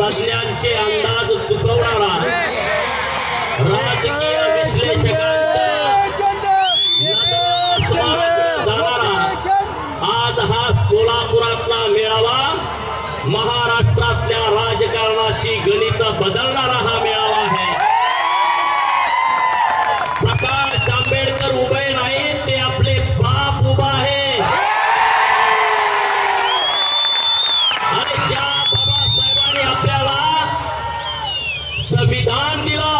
तज्ञांचे अंदाज चुकवणारा राजकीय विश्लेषकांच्या जाणारा आज हा सोलापुरातला मेळावा महाराष्ट्रातल्या राजकारणाची गणित बदलणारा हा मेळावा. संविधान दिला.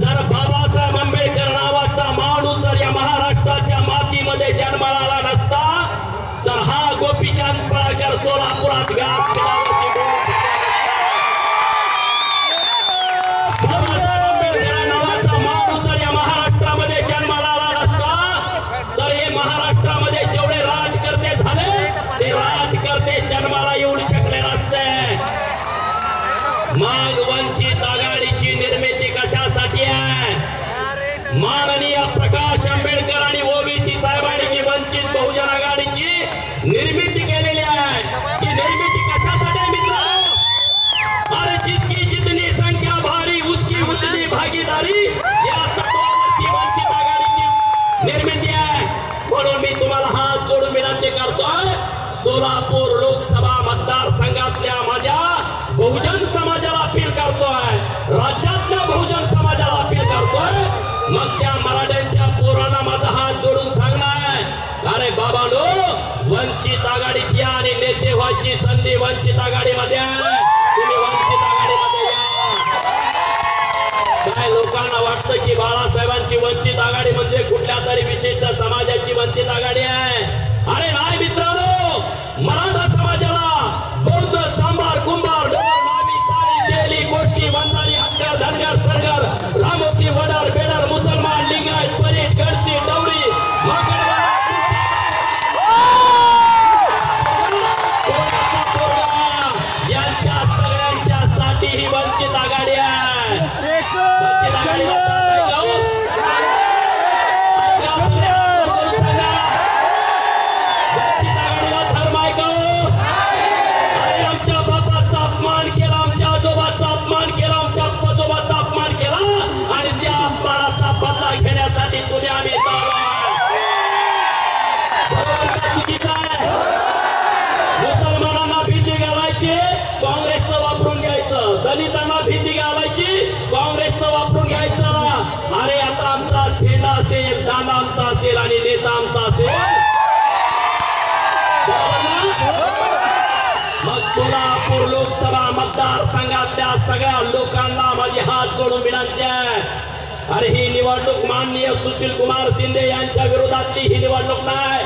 जर बाबासाहेब आंबेडकर नावाचा माणूस जर या महाराष्ट्राच्या मातीमध्ये जन्माला आला नसता तुम्हाला हात जोडून विनंती करतोय. सोलापूर लोकसभा मतदारसंघातल्या माझ्या बहुजन समाजाला अपील करतोय. राज्यातल्या बहुजन समाजाला अपील करतोय. मग त्या मराठ्यांच्या पोरांना माझा हात जोडून सांगणार. अरे बाबानो वंचित आघाडीत या आणि नेते व्हायची संधी वंचित आघाडीमध्ये समाजाची वंचित आघाडी आहे. अरे नाही मित्रांनो मराठा समाजाला बौद्ध सांबार कुंभार गोष्टी वंदारी हत्यार धनगर सरगर रामोती वडार बेडर मुसलमान लिंगायत परीट गडसी डवरी यांच्या सगळ्यांच्या साठी ही वंचित आघाडी आहे. असेल आमचा असेल आणि नेता आमचा असेल. मग सोलापूर लोकसभा मतदारसंघातल्या सगळ्या लोकांना माझी हात जोडून विनंती आहे. अरे ही निवडणूक माननीय सुशील कुमार शिंदे यांच्या विरोधातली ही निवडणूक नाही.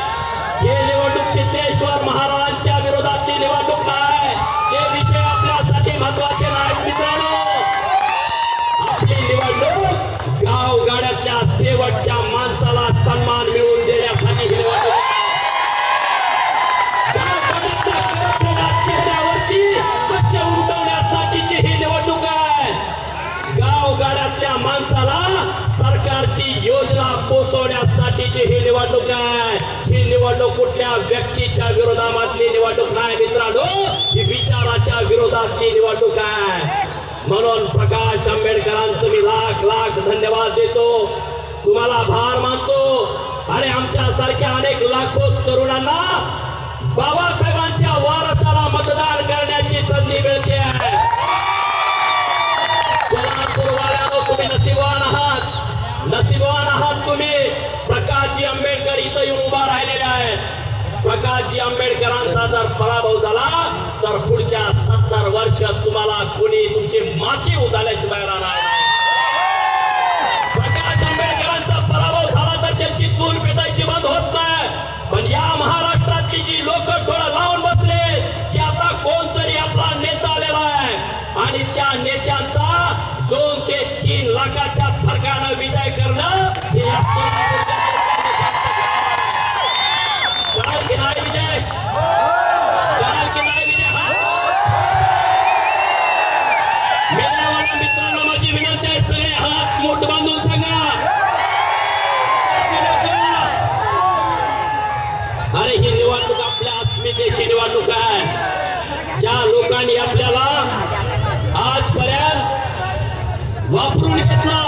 गाव गाड्यातल्या शेवटच्या माणसाला सन्मान मिळवून देण्यासाठी हे माणसाला सरकारची योजना पोहोचवण्यासाठीची ही निवडणूक आहे ही निवडणूक कुठल्या व्यक्तीच्या विरोधामधली निवडणूक नाही मित्रांनो ही विचाराच्या विरोधातली निवडणूक आहे. म्हणून प्रकाश आंबेडकरांचं मी लाख लाख धन्यवाद देतो. तुम्हाला भार मानतो. आणि आमच्या सारख्या अनेक लाखो तरुणांना बाबासाहेबांच्या वारसाला मतदान करण्याची संधी मिळते. आहे तुम्ही नसीबवान आहात. नसीबवान आहात तुम्ही. प्रकाशजी आंबेडकर इथं येऊन उभा राहिलेले आहेत. प्रकाशजी आंबेडकरांचा जर पराभव झाला कोणी तुमची माती उचलायची बाहेर राहणार प्रकाश आंबेडकरांचा पराभव झाला तर त्यांची चूल पेटायची बंद होत नाही. पण या महाराष्ट्रातली जी लोक थोडं लावून बसले की आता कोणतरी आपला नेता आलेला आहे. आणि त्या नेत्यांचा दोन ते तीन लाखाच्या फरकानं विजय करणं हे निवडणूक आपल्या अस्मितेची निवडणूक आहे. ज्या लोकांनी आपल्याला आजपर्यंत वापरून घेतला